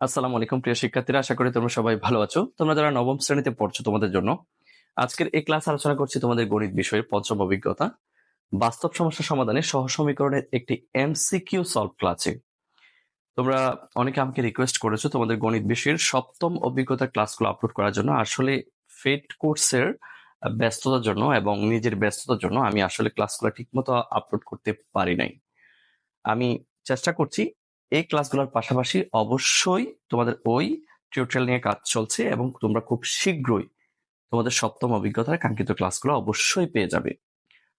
আসসালামু আলাইকুম, প্রিয় শিক্ষার্থীরা। আশা করি তোমরা সবাই ভালো আছো। তোমরা যারা নবম শ্রেণীতে পড়ছো তোমাদের জন্য আজকের এই ক্লাস আলোচনা করছি তোমাদের গণিত বিষয়ের পঞ্চম অভিজ্ঞতা। বাস্তব সমস্যা সমাধানে সহ সমীকরণের একটি এমসিকিউ সলভ ক্লাসে তোমরা অনেকে আমাকে রিকোয়েস্ট করেছ তোমাদের গণিত বিষয়ের সপ্তম অভিজ্ঞতা ক্লাসগুলো আপলোড করার জন্য। আসলে ফেড কোর্সের ব্যস্ততার জন্য এবং নিজের ব্যস্ততার জন্য আমি আসলে ক্লাসগুলো ঠিকমতো আপলোড করতে পারি নাই। আমি চেষ্টা করছি এই ক্লাসগুলোর পাশাপাশি অবশ্যই তোমাদের ওই টিউটোরিয়াল নিয়ে কাজ চলছে এবং তোমরা খুব শীঘ্রই তোমাদের সপ্তম অভিজ্ঞতার কাঙ্ক্ষিত ক্লাসগুলো অবশ্যই পেয়ে যাবে।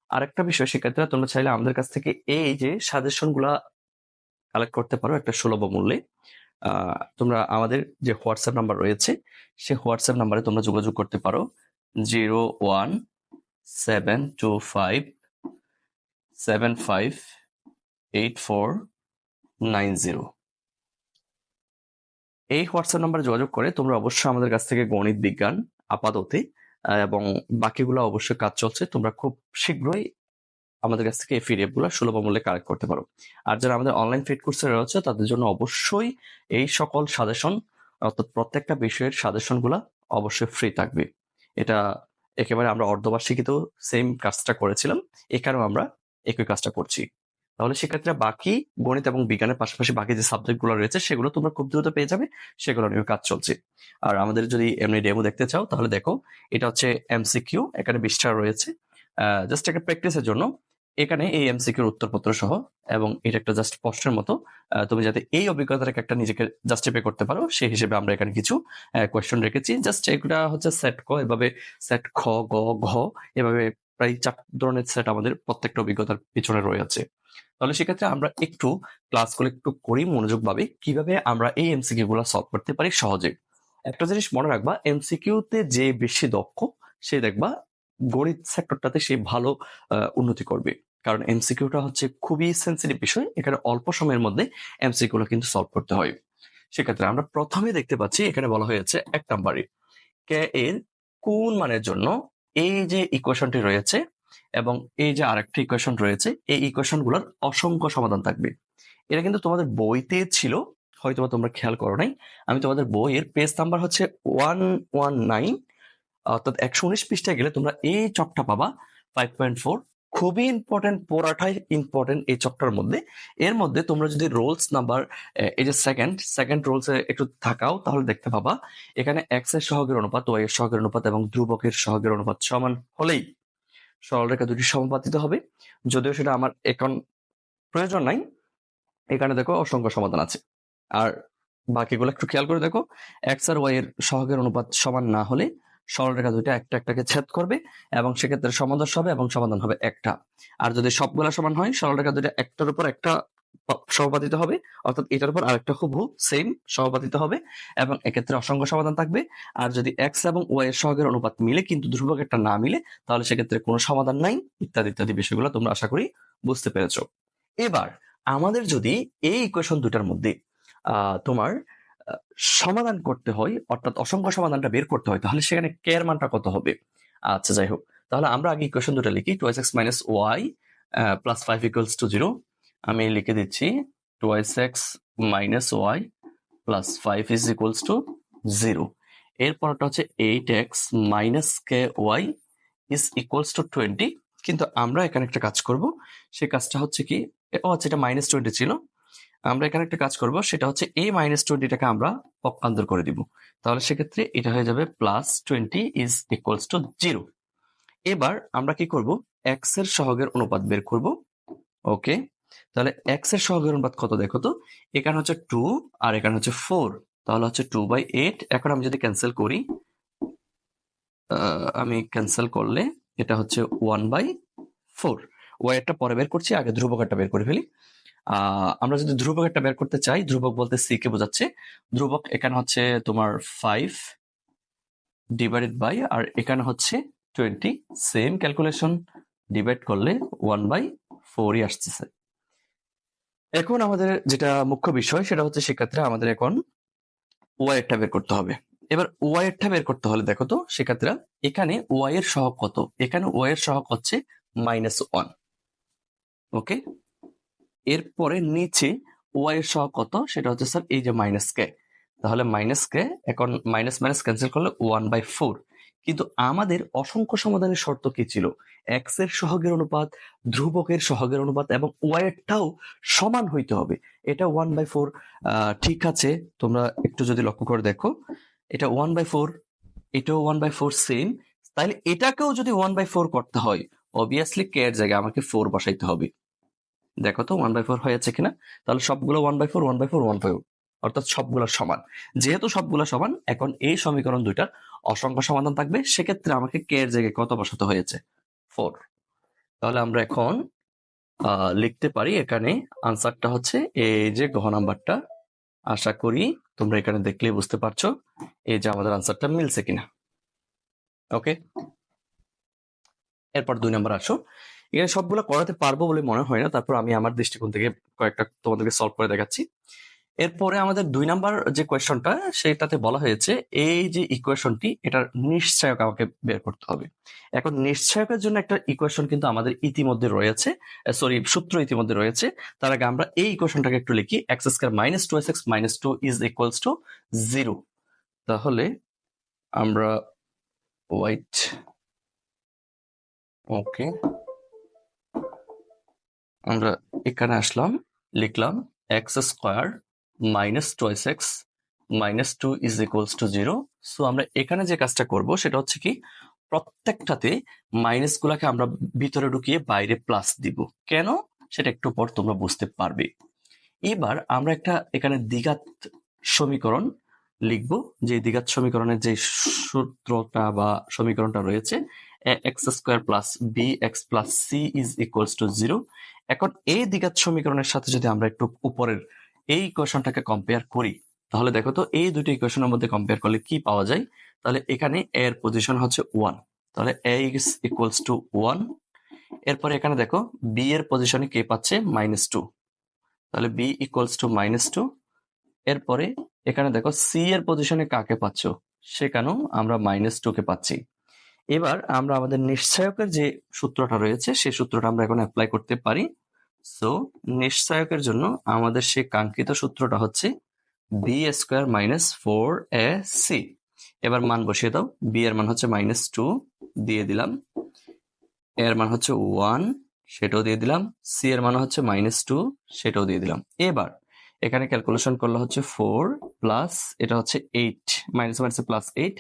আরেকটা বিষয়, শিক্ষার্থীরা, তোমরা চাইলে আমাদের কাছ থেকে এই যে সাজেশনগুলা কালেক্ট করতে পারো একটা সুলভ মূল্যে। তোমরা আমাদের যে হোয়াটসঅ্যাপ নাম্বার রয়েছে সেই হোয়াটসঅ্যাপ নাম্বারে তোমরা যোগাযোগ করতে পারো। Zero one seven two five, seven five, eight four nine zero. এই হোয়াটসঅ্যাপ নাম্বারে যোগাযোগ করে তোমরা অবশ্যই আমাদের কাছ থেকে গণিত বিজ্ঞান আপাততে এবং বাকিগুলো অবশ্যই কাজ চলছে, তোমরা খুব শীঘ্রই আমাদের কাছ থেকে পিডিএফগুলো সুলভ মূল্যে কালেক্ট করতে পারো। আর যারা আমাদের অনলাইন ফিট কোর্সে রয়েছে, তাদের জন্য অবশ্যই এই সকল সাজেশন অর্থাৎ প্রত্যেকটা বিষয়ের সাজেশনগুলা অবশ্যই ফ্রি থাকবে। এটা একেবারে আমরা অর্ধবার্ষিকীতেও সেম কাজটা করেছিলাম এখানেও আমরা একই কাজটা করছি। তাহলে শিক্ষার্থীরা বাকি গণিত এবং বিজ্ঞানের পাশাপাশি বাকি যে সাবজেক্টগুলো রয়েছে, সেগুলো তোমরা খুব দ্রুত পেয়ে যাবে, সেগুলো নিয়ে কাজ চলছে। আর আমাদের যদি এমনি ডেমো দেখতে চাও, তাহলে দেখো, এটা হচ্ছে এমসিকিউ এখানে বিশটা রয়েছে। জাস্ট একটা প্র্যাকটিসের জন্য, এখানে এই এমসিকিউর উত্তরপত্র সহ, এবং এটা একটা জাস্ট প্রশ্নের মতো তুমি যাতে এই অভিজ্ঞতাটাকে একটা নিজেকে জাস্টিফাই করতে পারো, সেই হিসেবে আমরা এখানে কিছু কোয়েশ্চেন রেখেছি। জাস্ট এগুলা হচ্ছে সেট ক, এভাবে সেট খ, গ, ঘ, এভাবে প্রায় চার ধরনের সেট আমাদের প্রত্যেকটা অভিজ্ঞতার পিছনে রয়েছে। তাহলে সেক্ষেত্রে আমরা একটু ক্লাসগুলো একটু করি মনোযোগ ভাবে কীভাবে আমরা এই এমসিকিউ গুলো সলভ করতে পারি সহজে। একটা জিনিস মনে রাখবা এমসিকিউ তে যে বেশি দক্ষ, সে দেখবা গণিত সেক্টরটাতে সে ভালো উন্নতি করবে। কারণ এমসিকিউটা হচ্ছে খুবই সেন্সিটিভ বিষয়, এখানে অল্প সময়ের মধ্যে এমসিকিউ কিন্তু সলভ করতে হয়। সেক্ষেত্রে আমরা প্রথমে দেখতে পাচ্ছি, এখানে বলা হয়েছে এক নম্বরে, কে এর কোন মানের জন্য এই যে ইকুয়েশনটি রয়েছে এবং এই যে আরেকটা ইকুয়েশন রয়েছে, এই ইকুয়েশনগুলোর অসংখ্য সমাধান থাকবে। এটা কিন্তু তোমাদের বইতে ছিল হয়তো বা তোমরা খেয়াল করো নাই। আমি তোমাদের বইয়ের পেজ নাম্বার হচ্ছে ওয়ান ওয়ান নাইন অর্থাৎ একশো উনিশ পৃষ্ঠায় গেলে তোমরা এই চকটা পাবা ফাইভ পয়েন্ট ফোর খুবই ইম্পর্টেন্ট পড়াটাই ইম্পর্টেন্ট এই চকটার মধ্যে। এর মধ্যে তোমরা যদি রোলস নাম্বার এই যে সেকেন্ড সেকেন্ড রোলসে একটু থাকাও, তাহলে দেখতে পাবা। এখানে এক্সের সহগের অনুপাত ওয়াই এর সহগের অনুপাত এবং ধ্রুবকের সহগের অনুপাত সমান হলেই সরলরেখা দুটি সমাপাতিত হবে। যদিও সেটা আমার এখন প্রয়োজন নাই, এখানে দেখো অসংখ্য সমাধান আছে। আর বাকিগুলো একটু খেয়াল করে দেখো এক্স আর ওয়াই এর সহগের অনুপাত সমান না হলে সরলরেখা দুইটা একটা একটাকে ছেদ করবে এবং সেক্ষেত্রে সমাদর্শ হবে এবং সমাধান হবে একটা। আর যদি সবগুলা সমান হয় সরলরেখা দুইটা একটার উপর একটা সমাপাতিত হবে। অর্থাৎ এটার উপর আরেকটা হুবহু সেম সমাপাতিত হবে এবং এক্ষেত্রে অসংখ্য সমাধান থাকবে। আর যদি এক্স এবং ওয়াই এর সহগের অনুপাত মিলে কিন্তু ধ্রুবক একটা না মিলে, তাহলে সেক্ষেত্রে কোনো সমাধান নাই, ইত্যাদি ইত্যাদি বিষয়গুলো তোমরা আশা করি বুঝতে পেরেছ। এবার আমাদের যদি এই ইকুয়েশন দুটার মধ্যে তোমার সমাধান করতে হয়, অর্থাৎ অসংখ্য সমাধানটা বের করতে হয়, তাহলে সেখানে কে এর মানটা কত হবে? আচ্ছা যাই হোক। তাহলে আমরা আগে ইকুয়েশন দুটো লিখি two x minus y plus five equals to zero আমি লিখে দিচ্ছি two x minus y plus five is equals to zero এরপরটা হচ্ছে eight x minus k y is equals to twenty কিন্তু আমরা এখানে একটা কাজ করব সেই কাজটা হচ্ছে কি ও আচ্ছা এটা মাইনাস টোয়েন্টি ছিল। আমরা এখানে একটা কাজ করব, সেটা হচ্ছে এই মাইনাস টোয়েন্টিটাকে আমরা পক্ষান্তর করে দিব। তাহলে সেক্ষেত্রে এটা হয়ে যাবে plus twenty is equals to zero এবার আমরা কি করব এক্সের সহগের অনুপাত বের করব। ওকে? তাহলে এক্সের সহগের অনুপাত কত দেখো তো? এখানে হচ্ছে টু আর এখানে হচ্ছে ফোর তাহলে হচ্ছে টু বাই এইট এখন আমি যদি ক্যান্সেল করি আমি ক্যান্সেল করলে এটা হচ্ছে ওয়ান বাই ফোর ওয়াইটা পরে বের করছি, আগে ধ্রুবকটা বের করে ফেলি। আমরা যদি ধ্রুবকটা বের করতে চাই, ধ্রুবক বলতে সি কে বোঝাচ্ছে। ধ্রুবক এখানে হচ্ছে তোমার ফাইভ ডিভাইডেড বাই আর এখানে হচ্ছে টোয়েন্টি সেম ক্যালকুলেশন ডিভাইড করলে ওয়ান বাই ফোরই আসতেছে। এখন আমাদের যেটা মুখ্য বিষয় সেটা হচ্ছে সেক্ষেত্রে আমাদের এখন ওয়াই এরটা বের করতে হবে। এবার ওয়াই এরটা বের করতে হলে দেখো তো, সেক্ষেত্রে এখানে ওয়াই এর সহগ কত? এখানে ওয়াই এর সহগ হচ্ছে মাইনাস ওয়ান ওকে? এরপরে নিচে ওয়াই এর সহগ কত? সেটা হচ্ছে স্যার এই যে মাইনাস কে তাহলে মাইনাস কে এখন মাইনাস মাইনাস ক্যান্সেল করলে ওয়ান বাই ফোর কিন্তু আমাদের অসংখ্য সমাধানের শর্ত কি ছিল? এক্সের সহগের অনুপাত, ধ্রুবকের সহগের অনুপাত এবং ওয়াই এরটাও সমান হইতে হবে। এটা ওয়ান বাই ফোর ঠিক আছে। তোমরা একটু যদি লক্ষ্য করে দেখো, এটা ওয়ান বাই ফোর এটাও ওয়ান বাই ফোর সেম তাহলে এটাকেও যদি ওয়ান বাই ফোর করতে হয় অবভিয়াসলি কে এর জায়গায় আমাকে ফোর বসাইতে হবে। দেখো তো ওয়ান বাই ফোর হয়েছে কিনা? তাহলে সবগুলো one by four one by four one by অর্থাৎ সবগুলো সমান। যেহেতু সবগুলো সমান, এখন এই সমীকরণ দুইটার অসংখ্য সমাধান থাকবে। সেক্ষেত্রে আমাকে কে এর জায়গায় কত বসাতে হয়েছে? ফোর তাহলে আমরা এখন লিখতে পারি এখানে আনসারটা হচ্ছে এই যে গহ নাম্বারটা। আশা করি তোমরা এখানে দেখলেই বুঝতে পারছ এই যে আমাদের আনসারটা মিলছে কিনা। ওকে এরপর দুই নম্বর আসো। এখানে সবগুলো করাতে পারব বলে মনে হয় না। তারপর আমি আমার দৃষ্টিকোণ থেকে কয়েকটা তোমাদেরকে সলভ করে দেখাচ্ছি। এরপরে আমাদের দুই নাম্বার যে কোয়েশনটা সেটাতে বলা হয়েছে এই যে ইকুয়েশনটি এটার নিশ্চয়ক আমাকে বের করতে হবে। এখন নিশ্চয়কের জন্য একটা ইকুয়েশন কিন্তু আমাদের ইতিমধ্যে রয়েছে সরি সূত্র ইতিমধ্যে রয়েছে। তার আগে আমরা এই ইকুয়েশনটাকে একটু লিখি x square minus two x minus two is equals to zero তাহলে আমরা ওয়াইট ওকে আমরা এখানে আসলাম, লিখলাম x square minus twice x minus two is equals to zero so আমরা এখানে যে কাজটা করব, সেটা হচ্ছে কি, প্রত্যেকটাতে মাইনাস গুলাকে আমরা ভিতরে ঢুকিয়ে বাইরে প্লাস দিব। কেন? সেটা একটু পর তোমরা বুঝতে পারবে। এবার আমরা একটা এখানে দ্বিঘাত সমীকরণ লিখব, যে দ্বিঘাত সমীকরণের যে সূত্রটা বা সমীকরণটা রয়েছে x square plus b x plus c is equals to zero এখন এই দ্বিঘাত সমীকরণের সাথে যদি আমরা একটু উপরের এই ইকুয়েশনটাকে কম্পেয়ার করি, তাহলে দেখো তো এই দুটি ইকুয়েশনের মধ্যে কম্পেয়ার করলে কি পাওয়া যায়? তাহলে এখানে এ এর পজিশন হচ্ছে ওয়ান তাহলে a is equals to one এরপরে এখানে দেখো বি এর পজিশনে কে পাচ্ছে? মাইনাস টু তাহলে b equals to minus two এরপরে এখানে দেখো সি এর পজিশনে কাকে পাচ্ছ? সেখানেও আমরা মাইনাস টু কে পাচ্ছি। এবার আমরা আমাদের নিশ্চয়কের যে সূত্রটা রয়েছে সেই সূত্রটা আমরা এখন অ্যাপ্লাই করতে পারি। সো নিশ্চয়কের জন্য আমাদের সেই কাঙ্ক্ষিত সূত্রটা হচ্ছে b square minus four a c এবার মান বসিয়ে দাও। বি এর মান হচ্ছে মাইনাস টু দিয়ে দিলাম। এর মান হচ্ছে ওয়ান সেটাও দিয়ে দিলাম। সি এর মান হচ্ছে মাইনাস টু সেটাও দিয়ে দিলাম। এবার এখানে ক্যালকুলেশন করলে হচ্ছে ফোর প্লাস এটা হচ্ছে eight minus minus plus eight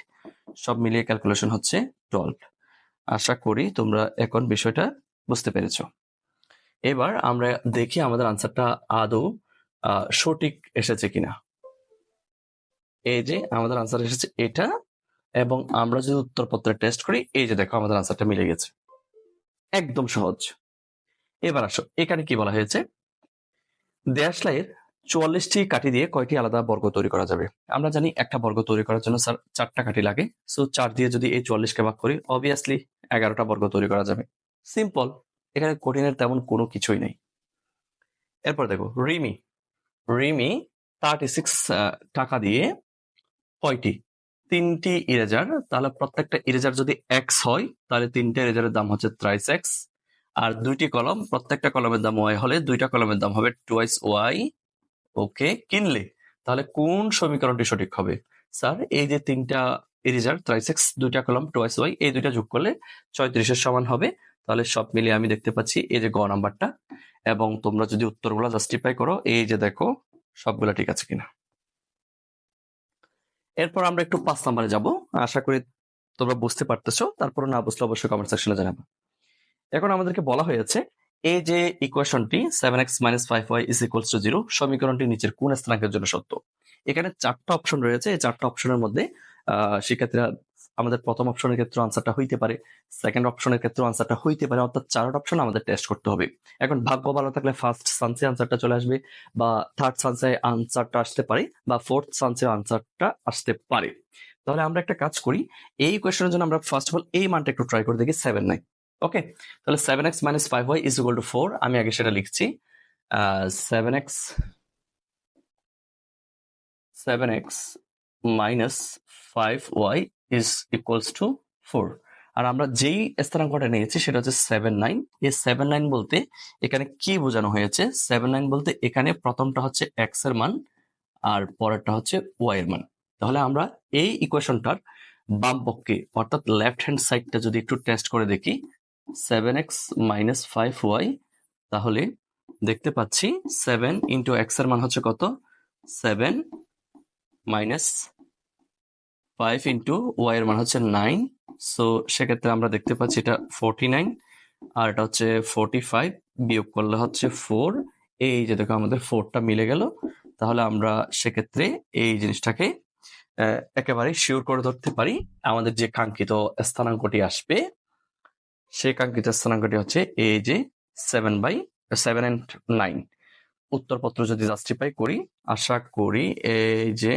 সব মিলিয়ে ক্যালকুলেশন হচ্ছে টুয়েলভ আশা করি তোমরা এখন বিষয়টা বুঝতে পেরেছ। এবার আমরা দেখি আমাদের আনসারটা আদৌ সঠিক এসেছে কিনা। এই যে আমাদের আনসার এসেছে এটা, এবং আমরা যদি উত্তরপত্রে টেস্ট করি, এই যে দেখো আমাদের আনসারটা মিলে গেছে। একদম সহজ। এবার আসো, এখানে কি বলা হয়েছে? দেশলাইয়ের চুয়াল্লিশটি কাঠি দিয়ে কয়টি আলাদা বর্গ তৈরি করা যাবে? আমরা জানি একটা বর্গ তৈরি করার জন্য স্যার চারটা কাঠি লাগে। সো চার দিয়ে যদি এই চুয়াল্লিশকে ভাগ করি অবভিয়াসলি এগারোটা বর্গ তৈরি করা যাবে। সিম্পল এখানে কঠিনের তেমন কোনো কিছুই নেই। এরপর দেখো, রিমি রিমি থার্টি সিক্স টাকা দিয়ে কয়টি? তিনটি ইরেজার তাহলে প্রত্যেকটা ইরেজার যদি এক্স হয়, তাহলে তিনটে ইরেজারের দাম হচ্ছে ত্রাইস এক্স আর দুইটি কলম, প্রত্যেকটা কলমের দাম ওয়াই হলে দুইটা কলমের দাম হবে টুয়াইস ওয়াই ওকে কিনলে তাহলে কোন সমীকরণটি সঠিক হবে? স্যার, এই যে তিনটা ইরেজার ত্রাইসেক্স দুইটা কলম টুয়াইস ওয়াই এই দুইটা যোগ করলে ছয়ত্রিশের সমান হবে। তাহলে সব মিলিয়ে আমি দেখতে পাচ্ছি এই যে গ নাম্বারটা এবং তোমরা যদি উত্তরগুলো জাস্টিফাই করো, এই যে দেখো সবগুলা ঠিক আছে কিনা। এরপর আমরা একটু পাঁচ নাম্বারে যাব। আশা করি তোমরা বুঝতে পারতেছো, তারপর না বুঝলে অবশ্যই কমেন্ট সেকশনে জানাব। এখন আমাদেরকে বলা হয়েছে, এই যে ইকুয়েশনটি seven x minus five y is equals to zero সমীকরণটি নিচের কোন স্থানাঙ্কের জন্য সত্য। এখানে চারটা অপশন রয়েছে, এই চারটা অপশনের মধ্যে শিক্ষার্থীরা আমাদের প্রথম অপশনের ক্ষেত্রে আনসারটা হইতে পারে। সেকেন্ড অপশনের ক্ষেত্রে আনসারটা হইতে পারে, অর্থাৎ চারটা অপশন আমাদের টেস্ট করতে হবে। এখন ভাগ্য ভালো থাকলে ফার্স্ট সানসে আনসারটা চলে আসবে বা থার্ড সানসে আনসারটা আসতে পারে বা ফোর্থ সানসে আনসারটা আসতে পারে। তাহলে আমরা একটা কাজ করি, এই কোয়েশনের জন্য আমরা ফার্স্ট অফ অল এই মানটা একটু ট্রাই করে দেখি সেভেন নাইন ওকে তাহলে seven x minus five y is equal to four আমি আগে সেটা লিখছি। Seven x seven x five y is equals to four আর আমরা যেই স্থানাঙ্কটা নিয়েছি, সেটা হচ্ছে সেভেন নাইন এই সেভেন নাইন বলতে এখানে কি বোঝানো হয়েছে? সেভেন নাইন বলতে এখানে প্রথমটা হচ্ছে এক্সের মান, আর পরেরটা হচ্ছে ওয়াই এর মান। তাহলে আমরা এই ইকুয়েশনটার বাম পক্ষে, অর্থাৎ লেফট হ্যান্ড সাইডটা যদি একটু টেস্ট করে দেখি seven x minus five y তাহলে দেখতে পাচ্ছি সেভেন ইন্টু এক্সের মান হচ্ছে কত? Seven minus five into y এর মান হচ্ছে নাইন সো সেক্ষেত্রে আমরা দেখতে পাচ্ছি এটা ফোরটি নাইন আর এটা হচ্ছে ফোরটি ফাইভ বিয়োগ করলে হচ্ছে ফোর এই যে দেখো আমাদের ফোরটা মিলে গেল, তাহলে আমরা সেক্ষেত্রে এই জিনিসটাকে একেবারে শিওর করে ধরতে পারি, আমাদের যে কাঙ্ক্ষিত স্থানাঙ্কটি আসবে, সেই কাঙ্ক্ষিত স্থানাঙ্কটি হচ্ছে এই যে seven by seven and nine উত্তরপত্র যদি জাস্টিফাই করি, আশা করি এই যে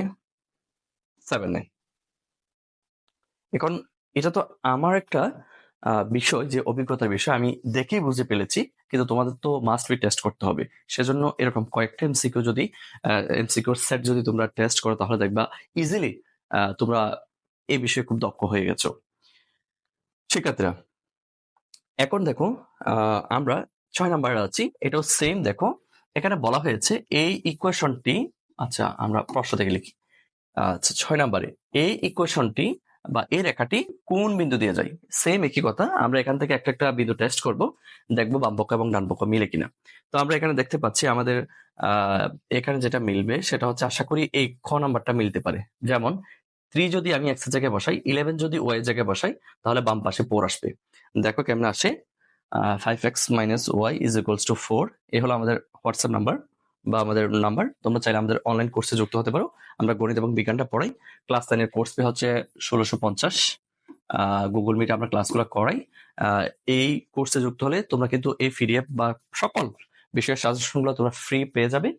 সেভেন নাইন এখন এটা তো আমার একটা বিষয়, যে অভিজ্ঞতার বিষয়। আমি দেখেই বুঝে ফেলেছি, কিন্তু তোমাদের তো মাস্ট বি টেস্ট করতে হবে। সেজন্য এরকম কয়েকটা এমসিকিউ যদি এমসিকিউর সেট যদি তোমরা টেস্ট করো, তাহলে দেখবা ইজিলি তোমরা এই বিষয়ে খুব দক্ষ হয়ে গেছো। শিক্ষার্থীরা, এখন দেখো আমরা ছয় নাম্বারে আছি। এটাও সেম দেখো। এখানে বলা হয়েছে এই ইকুয়েশনটি আচ্ছা আমরা প্রশ্ন থেকে লিখি। আচ্ছা ছয় নাম্বারে, এই ইকুয়েশনটি বা এই রেখাটি কোন বিন্দু দিয়ে যায়? সেম একই কথা, আমরা এখান থেকে একটা একটা বিন্দু টেস্ট করব, দেখব বাম পক্ষ এবং ডান পক্ষ মিলে কিনা। তো আমরা এখানে দেখতে পাচ্ছি আমাদের এখানে যেটা মিলবে সেটা হচ্ছে আশা করি এই খ নাম্বারটা মিলতে পারে। যেমন থ্রি যদি আমি এক্স জায়গায় বসাই ইলেভেন যদি ওয়াই জায়গায় বসাই, তাহলে বাম পাশে ফোর আসবে। দেখো কেমন আসে five x minus y is equals to four এ হলো আমাদের হোয়াটসঅ্যাপ নাম্বার। বা আমাদের নাম্বার তোমরা চাইলে আমাদের অনলাইন কোর্সে যুক্ত হতে পারো। আমরা গণিত এবং বিজ্ঞানটা পড়াই। ক্লাস টেনের কোর্স ফি হচ্ছে ষোলোশো পঞ্চাশ। গুগল মিটে আমরা ক্লাসগুলো করাই। এই কোর্সে যুক্ত হলে তোমরা কিন্তু এই পিডিএফ বা সকল বিষয়ের সাজেশনগুলো তোমরা ফ্রি পেয়ে যাবে।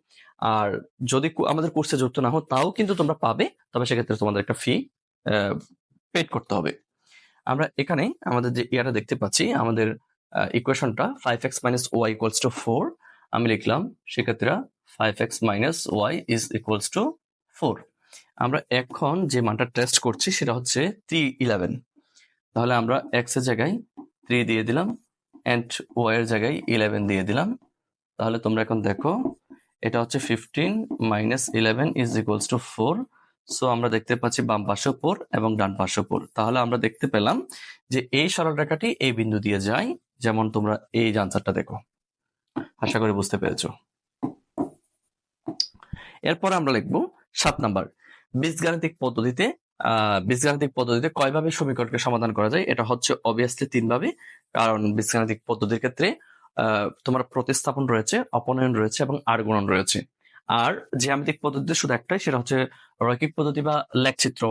আর যদি আমাদের কোর্সে যুক্ত না হও, তাও কিন্তু তোমরা পাবে। তবে সেক্ষেত্রে তোমাদের একটা ফি পেড করতে হবে। আমরা এখানে আমাদের যে ইয়াটা দেখতে পাচ্ছি, আমাদের ইকুয়েশনটা five x minus y equals to four আমি লিখলাম, সেক্ষেত্রে five x minus y is equals to four আমরা এখন যে মানটা টেস্ট করছি সেটা হচ্ছে থ্রি ইলেভেন তাহলে আমরা এক্সের জায়গায় থ্রি দিয়ে দিলাম অ্যান্ড ওয়াই এর জায়গায় ইলেভেন দিয়ে দিলাম। তাহলে তোমরা এখন দেখো, এটা হচ্ছে fifteen minus eleven is equals to four so আমরা দেখতে পাচ্ছি বাম পাশে ফোর এবং ডান পাশে ফোর তাহলে আমরা দেখতে পেলাম যে এই সরল রেখাটি এই বিন্দু দিয়ে যায়। যেমন তোমরা এই আনসারটা দেখো। আশা করি বুঝতে পেরেছ। এরপর আমরা লিখব সাত নাম্বার। বীজগাণিতিক পদ্ধতিতে আহ বীজগাণিতিক পদ্ধতিতে কয়ভাবে সমীকরণকে সমাধান করা যায়? এটা হচ্ছে অবভিয়াসলি তিন ভাবে কারণ বীজগাণিতিক পদ্ধতির ক্ষেত্রে তোমার প্রতিস্থাপন রয়েছে, অপনয়ন রয়েছে এবং আর্গুণন রয়েছে। আর জ্যামিতিক পদ্ধতিতে শুধু একটাই, সেটা হচ্ছে রৈখিক পদ্ধতি বা লেখচিত্র,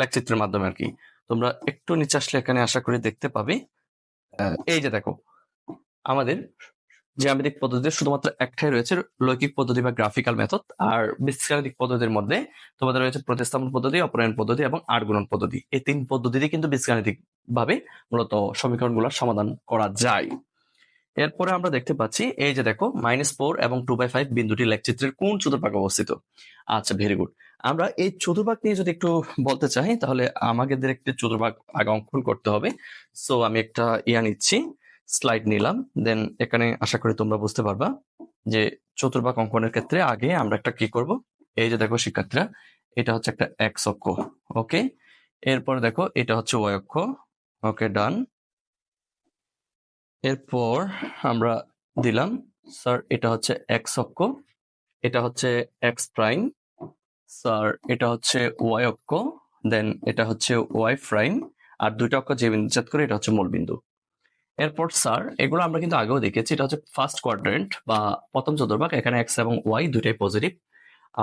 লেখচিত্রের মাধ্যমে আর কি। তোমরা একটু নিচে আসলে এখানে আশা করি দেখতে পাবে। এই যে দেখো, আমাদের জ্যামিতিক পদ্ধতিতে শুধুমাত্র একটাই রয়েছে লৈকিক পদ্ধতি বা গ্রাফিক্যাল মেথড আর বীজগাণিতিক পদ্ধতির মধ্যে তোমাদের রয়েছে প্রতিস্থাপন পদ্ধতি অপনয়ন পদ্ধতি এবং আর্গুণন পদ্ধতি। এই তিন পদ্ধতিতে কিন্তু বীজগাণিতিক ভাবে মূলত সমীকরণগুলোর সমাধান করা যায়। এরপরে আমরা দেখতে পাচ্ছি, এই যে দেখো মাইনাস ফোর এবং টু বাই ফাইভ বিন্দুটি লেখচিত্রের কোন চতুর্ভাগে অবস্থিত? আচ্ছা ভেরি গুড আমরা এই চতুর্ভাগ নিয়ে যদি একটু বলতে চাই, তাহলে আমাদের একটি চতুর্ভাগ আগে অঙ্কন করতে হবে। সো আমি একটা ইয়া নিচ্ছি। স্লাইড নিলাম। দেন এখানে আশা করি তোমরা বুঝতে পারবা যে চতুর্ভাগ অঙ্কনের ক্ষেত্রে আগে আমরা একটা কি করব? এই যে দেখো শিক্ষার্থীরা, এটা হচ্ছে একটা এক্স অক্ষ, ওকে? এরপর দেখো, এটা হচ্ছে ওয়াই অক্ষ, ওকে ডান এরপর আমরা দিলাম স্যার এটা হচ্ছে এক্স অক্ষ, এটা হচ্ছে এক্স প্রাইম স্যার এটা হচ্ছে ওয়াই অক্ষ দেন এটা হচ্ছে ওয়াই প্রাইম আর দুইটা অক্ষ যে বিন্দু ছেদ করে, এটা হচ্ছে মূল বিন্দু। এরপর স্যার, এগুলো আমরা কিন্তু আগেও দেখেছি। এটা হচ্ছে ফার্স্ট কোয়াড্রেন্ট বা প্রথম চতুর্ভাগ, এখানে এক্স এবং ওয়াই দুইটাই পজিটিভ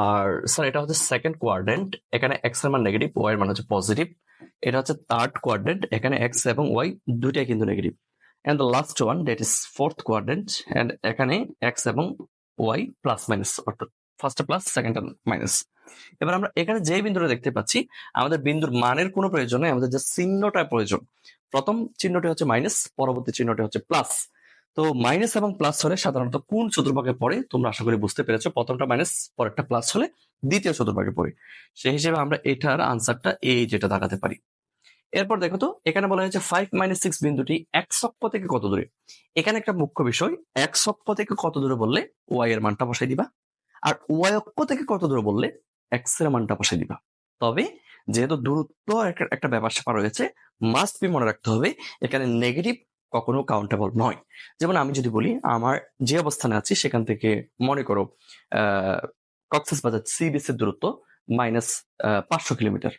আর স্যার, এটা হচ্ছে সেকেন্ড কোয়াড্রেন্ট এখানে এক্সের মান নেগেটিভ ওয়াই এর মান হচ্ছে পজিটিভ এটা হচ্ছে থার্ড কোয়াড্রেন্ট এখানে এক্স এবং ওয়াই দুইটাই কিন্তু negative and the last one that is fourth quadrant and এখানে এক্স এবং ওয়াই প্লাস মাইনাস অর্থাৎ ফার্স্ট প্লাস সেকেন্ড মাইনাস এবার আমরা এখানে যে বিন্দুটা দেখতে পাচ্ছি, আমাদের বিন্দুর মানের কোনো প্রয়োজন নেই, আমাদের যে চিহ্নটা প্রয়োজন। প্রথম চিহ্নটি হচ্ছে মাইনাস পরবর্তী চিহ্নটি হচ্ছে প্লাস তো মাইনাস এবং প্লাস হলে সাধারণত কোন চতুর্ভাগে পড়ে, তোমরা আশা করি বুঝতে পেরেছ, প্রথমটা মাইনাস পরেরটা প্লাস হলে দ্বিতীয় চতুর্ভাগে পড়ে। সেই হিসেবে আমরা এটার আনসারটা এই যেটা দেখাতে পারি। এরপর দেখো তো, এখানে বলা হয়েছে ফাইভ মাইনাস সিক্স বিন্দুটি এক অক্ষ থেকে কত দূরে? এখানে একটা মুখ্য বিষয়, এক অক্ষ থেকে কত দূরে বললে ওয়াই এর মানটা বসাই দিবা? আর ওয়াই অক্ষ থেকে কত দূরে বললে? এক্সের মানটা বসে দিবা। তবে যেহেতু দূরত্ব একটা- ব্যাপার স্যাপার রয়েছে মাস্ট বি মনে রাখতে হবে, এখানে নেগেটিভ কখনো কাউন্টেবল নয়। যেমন আমি যদি বলি, আমার যে অবস্থানে আছি, সেখান থেকে মনে করো কক্সেস বাজার সি বিচের দূরত্ব মাইনাস পাঁচশো কিলোমিটার।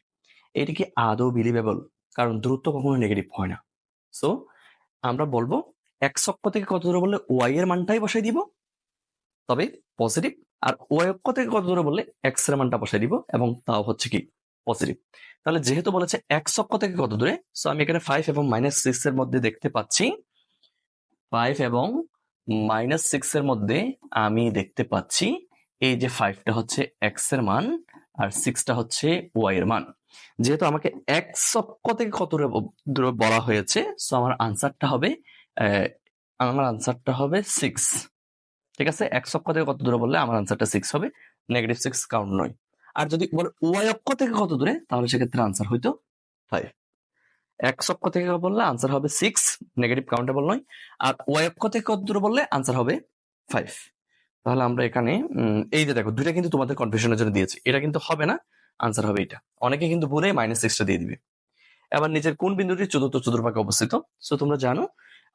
এটি কি আদৌ বিলিভেবল কারণ দূরত্ব কখনো নেগেটিভ হয় না। সো আমরা বলব এক অক্ষ থেকে কত দূরে বললে ওয়াই এর মানটাই বসাই দিব? তবে পজিটিভ আর ওয়াই অক্ষ থেকে কত দূরে বললে এক্সের মানটা বসাই দিব এবং তাও হচ্ছে কি পজিটিভ তাহলে যেহেতু বলেছে এক অক্ষ থেকে কত দূরে সো আমি এখানে ফাইভ এবং মাইনাস সিক্স এর মধ্যে দেখতে পাচ্ছি। ফাইভ এবং মাইনাস সিক্স এর মধ্যে আমি দেখতে পাচ্ছি এই যে ফাইভটা হচ্ছে এক্সের মান আর সিক্সটা হচ্ছে ওয়াই এর মান। যেহেতু আমাকে এক অক্ষ থেকে কত দূরে বলা হয়েছে সো আমার আনসারটা হবে আমার আনসারটা হবে সিক্স ঠিক আছে? এক অক্ষ থেকে কত দূরে বললে? আমার আনসারটা সিক্স হবে। নেগেটিভ সিক্স কাউন্ট নয়। আর যদি বলে ওয়াই অক্ষ থেকে কত দূরে? তাহলে সেক্ষেত্রে আনসার হইতো ফাইভ এক অক্ষ থেকে বললে? আনসার হবে সিক্স নেগেটিভ কাউন্টেবল নয়। আর ওয়াই অক্ষ থেকে কত দূরে বললে? আনসার হবে ফাইভ তাহলে আমরা এখানে এই যে দেখো, দুইটা কিন্তু তোমাদের কনফিউশনের জন্য দিয়েছি। এটা কিন্তু হবে না আনসার হবে এটা। অনেকে কিন্তু ভুলে মাইনাস সিক্সটা দিয়ে দিবে। এবার নিচের কোন বিন্দুটি চতুর্থ চতুর্ভাগে অবস্থিত? সো তোমরা জানো,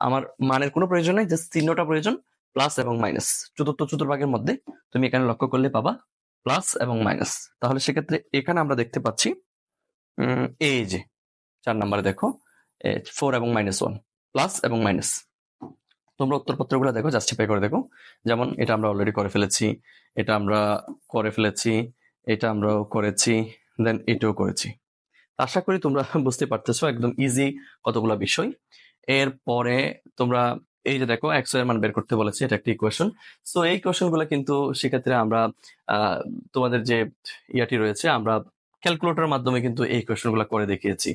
আমার মানের কোনো প্রয়োজন নেই জাস্ট চিহ্নটা প্রয়োজন। প্লাস এবং মাইনাস চতুর্থ চতুর্ভাগের মধ্যে তুমি এখানে লক্ষ্য করলে পাবা প্লাস এবং মাইনাস তাহলে সেক্ষেত্রে এখানে আমরা দেখতে পাচ্ছি এই যে, চার নম্বরে দেখো ফোর এবং মাইনাস ওয়ান প্লাস এবং মাইনাস তোমরা উত্তরপত্রগুলো দেখো জাস্টিফাই করে দেখো। যেমন এটা আমরা অলরেডি করে ফেলেছি, এটা আমরা করে ফেলেছি, এটা আমরাও করেছি দেন এটাও করেছি। আশা করি তোমরা বুঝতে পারতেছো, একদম ইজি কতগুলো বিষয়। এরপরে তোমরা এই যে দেখো এক্সের মান বের করতে বলেছে, এটা একটা ইকুয়েশন সো এই কোয়েশনগুলো কিন্তু সেক্ষেত্রে আমরা তোমাদের যে ইয়াটি রয়েছে, আমরা ক্যালকুলেটরের মাধ্যমে কিন্তু এই কোয়েশনগুলো করে দেখিয়েছি।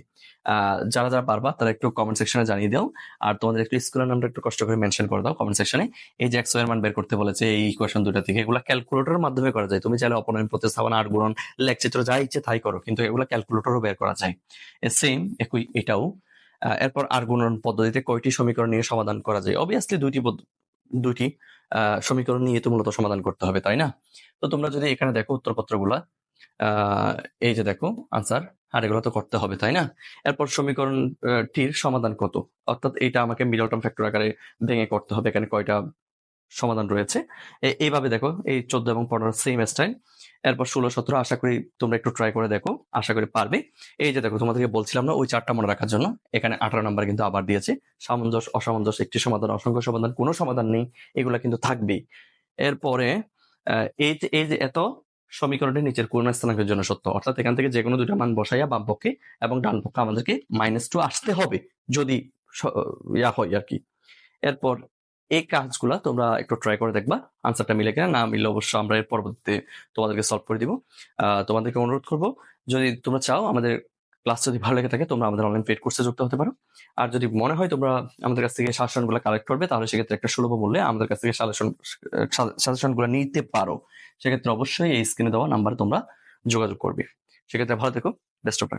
যারা যারা পারবা, তারা একটু কমেন্ট সেকশনে জানিয়ে দাও। আর তোমাদের একটু স্কুলের নামটা একটু কষ্ট করে মেনশন করে দাও কমেন্ট সেকশনে এই যে এক্সের মান বের করতে বলেছে, এই ইকুয়েশন দুটা থেকে, এগুলো ক্যালকুলেটরের মাধ্যমে করা যায়। তুমি চাইলে অপনয়ন, প্রতিস্থাপন আর গুণন লেখচিত্র, যা ইচ্ছে তাই করো, কিন্তু এগুলো ক্যালকুলেটরও বের করা যায়। সেম একই এটাও। এরপর আর গুণন পদ্ধতিতে কয়টি সমীকরণ নিয়ে সমাধান করা যায়? অবভিয়াসলি দুইটি দুইটি সমীকরণ নিয়ে তো মূলত সমাধান করতে হবে, তাই না? তো তোমরা যদি এখানে দেখো উত্তরপত্রগুলা এই যে দেখো আনসার আর এগুলো তো করতে হবে, তাই না? এরপর সমীকরণটির সমাধান কত? অর্থাৎ এইটা আমাকে মিডল টার্ম ফ্যাক্টর আকারে ভেঙে করতে হবে, এখানে কয়টা সমাধান রয়েছে? এইভাবে দেখো, এই চোদ্দ এবং পনেরো সেম স্টাইল এরপর ষোলো সতেরো, আশা করি তোমরা একটু ট্রাই করে দেখো, আশা করি পারবে। এই যে দেখো, তোমাদেরকে বলছিলাম না, ওই চারটা মনে রাখার জন্য। এখানে আঠারো নাম্বার কিন্তু আবার দিয়েছে। সামঞ্জস্য, অসামঞ্জস্য, একটি সমাধান, অসংখ্য সমাধান, কোনো সমাধান নেই, এগুলা কিন্তু থাকবেই এরপরে এই যে এই যে এত সমীকরণটি নিচের কোন স্থানাঙ্কের জন্য সত্য? অর্থাৎ এখান থেকে যে কোনো দুটো মান বসাইয়া বাম পক্ষে এবং ডান পক্ষে আমাদেরকে মাইনাস টু আসতে হবে, যদি ইয়া হয় আর কি। এরপর এই কাজগুলা তোমরা একটু ট্রাই করে দেখবা। আনসারটা মিলে কিনা, না মিললে অবশ্যই আমরা এর পরবর্তীতে তোমাদেরকে সলভ করে দিব। তোমাদেরকে অনুরোধ করব, যদি তোমরা চাও আমাদের ক্লাস যদি ভালো লেগে থাকে, তোমরা আমাদের অনলাইন পেড কোর্সে যুক্ত হতে পারো। আর যদি মনে হয় তোমরা আমাদের কাছ থেকে সাজেশনগুলো কালেক্ট করবে, তাহলে সেক্ষেত্রে একটা সুলভ মূল্যে আমাদের কাছ থেকে সাজেশন সাজেশনগুলো নিতে পারো। সেক্ষেত্রে অবশ্যই এই স্ক্রিনে দেওয়া নাম্বারে তোমরা যোগাযোগ করবে। সেক্ষেত্রে ভালো থেকো বেস্ট অফ